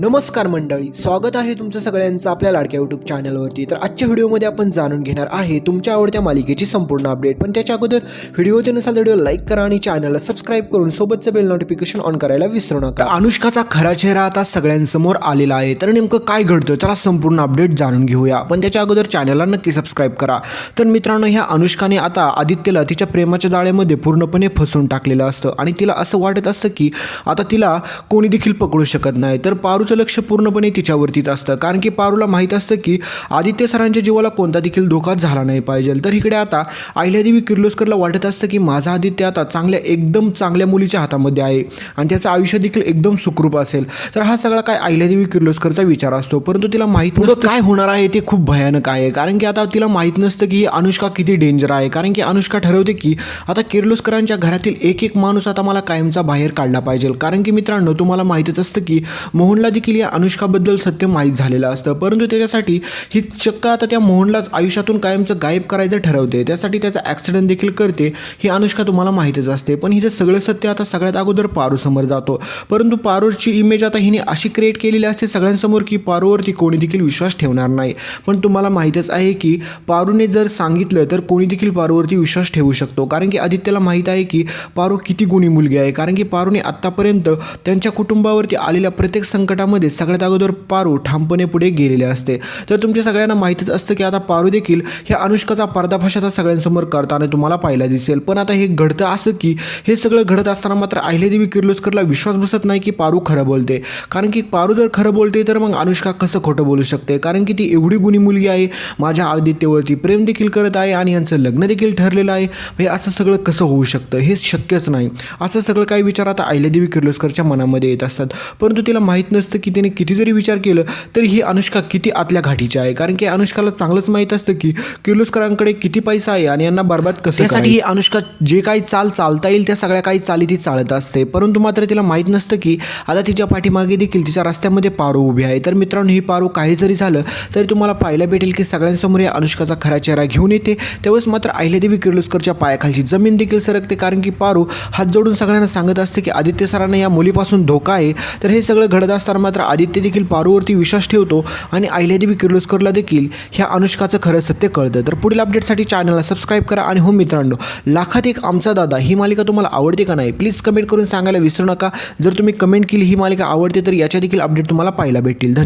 नमस्कार मंडळी स्वागत आहे तुमचं सगळ्यांचं आपल्या लाडक्या यूट्यूब चॅनलवरती तर आजच्या व्हिडिओमध्ये आपण जाणून घेणार आहे तुमच्या आवडत्या मालिकेची संपूर्ण अपडेट पण त्याच्या अगोदर व्हिडिओ ते नसाल व्हिडिओ लाईक करा आणि चॅनलला सबस्क्राईब करून सोबतचं बेल नोटिफिकेशन ऑन करायला विसरू नका. अनुष्काचा खरा चेहरा आता सगळ्यांसमोर आलेला आहे. तर नेमकं काय घडतं? चला संपूर्ण अपडेट जाणून घेऊया. पण त्याच्या अगोदर चॅनलला नक्की सबस्क्राईब करा. तर मित्रांनो ह्या अनुष्काने आता आदित्यला तिच्या प्रेमाच्या जाळ्यामध्ये पूर्णपणे फसवून टाकलेलं असतं. आणि तिला असं वाटत असतं की आता तिला कोणी देखील पकडू शकत नाही. तर पारू पारूचं लक्ष पूर्णपणे तिच्यावरतीच असतं. कारण की पारूला माहीत असतं की आदित्य सरांच्या जीवाला कोणता देखील धोका झाला नाही पाहिजे. तर इकडे आता अहिल्यादेवी किर्लोस्करला वाटत असतं की माझा आदित्य आता चांगल्या एकदम चांगल्या मुलीच्या हातामध्ये आहे आणि त्याचं आयुष्य देखील एकदम सुखरूप असेल. तर हा सगळा काय अहिल्यादेवी किर्लोस्करचा विचार असतो. परंतु तिला माहीत नसतं काय होणार आहे ते खूप भयानक आहे. कारण की आता तिला माहीत नसतं की ही अनुष्का किती डेंजर आहे. कारण की अनुष्का ठरवते की आता किर्लोस्करांच्या घरातील एक एक माणूस आता मला कायमचा बाहेर काढला पाहिजे. कारण की मित्रांनो तुम्हाला माहीतच असतं की मोहनला देखील या अनुष्काबद्दल सत्य माहीत झालेलं असतं. परंतु त्याच्यासाठी ही चक्क आता त्या मोहनलाच आयुष्यातून कायमचं गायब करायचं ठरवते. त्यासाठी त्याचा ॲक्सिडेंट देखील करते ही अनुष्का तुम्हाला माहीतच असते. पण हिचं सगळं सत्य आता सगळ्यात अगोदर पारू समोर जातो. परंतु पारूची इमेज आता हिने अशी क्रिएट केलेली असते सगळ्यांसमोर की पारूवरती कोणी देखील विश्वास ठेवणार नाही. पण तुम्हाला माहीतच आहे की पारूने जर सांगितलं तर कोणी देखील पारूवरती विश्वास ठेवू शकतो. कारण की आदित्यला माहीत आहे की पारू किती गुणी मुलगी आहे. कारण की पारूने आत्तापर्यंत त्यांच्या कुटुंबावरती आलेल्या प्रत्येक संकटामध्ये सगळ्यात अगोदर पारू ठामपणे पुढे गेलेले असते. तर तुमच्या सगळ्यांना माहीतच असतं की आता पारू देखील ह्या अनुष्काचा पर्दाफाश आता सगळ्यांसमोर करताना तुम्हाला पाहायला दिसेल. पण आता हे घडतं असं की हे सगळं घडत असताना मात्र अहिल्यादेवी किर्लोस्करला विश्वास बसत नाही की पारू खरं बोलते. कारण की पारू जर खरं बोलते तर मग अनुष्का कसं खोटं बोलू शकते? कारण की ती एवढी गुणी मुलगी आहे माझ्या आदित्यवरती प्रेम देखील करत आहे आणि यांचं लग्न देखील ठरलेलं आहे. हे असं सगळं कसं होऊ शकतं? हे शक्यच नाही. असं सगळं काही विचार आता अहिल्यादेवी किर्लोस्करच्या मनामध्ये येत असतात. परंतु तिला माहीत नसतं की तिने किती जरी विचार केलं तरी ही अनुष्का किती आतल्या घाटीची आहे? कारण की अनुष्काला चांगलंच माहीत असतं की किर्लोस्करांकडे किती पैसा आहे आणि यांना बरबाद कसं त्यासाठी ही अनुष्का जे काही चाल चालता येईल त्या सगळ्या काही चाली ती चालत असते. परंतु मात्र तिला माहीत नसतं की आता तिच्या पाठीमागे देखील तिच्या रस्त्यामध्ये पारू उभी आहे. तर मित्रांनो ही पारू काही जरी झालं तरी तुम्हाला पाहायला भेटेल की सगळ्यांसमोर या अनुष्काचा खरा चेहरा घेऊन येते. त्यावेळेस मात्र अहिल्यादेवी किर्लोस्करच्या पायाखालची जमीन देखील सरकते कारण की पारू हात जोडून सगळ्यांना सांगत असते की आदित्य सरांना या मुलीपासून धोका आहे. तर हे सगळं घडत असताना मात्र आदित्य देखील पारूवरती विश्वास ठेवतो आणि अहिल्यादेवी किर्लोस्करला देखील ह्या अनुष्काचं खरं सत्य कळतं. तर पुढील अपडेटसाठी चॅनलला सबस्क्राईब करा आणि हो मित्रांनो लाखात एक आमचा दादा ही मालिका तुम्हाला आवडते का नाही? प्लीज कमेंट करून सांगायला विसरू नका. जर तुम्ही कमेंट केली ही मालिका आवडते तर याच्या देखील अपडेट तुम्हाला पाहायला भेटतील. धन्यवाद.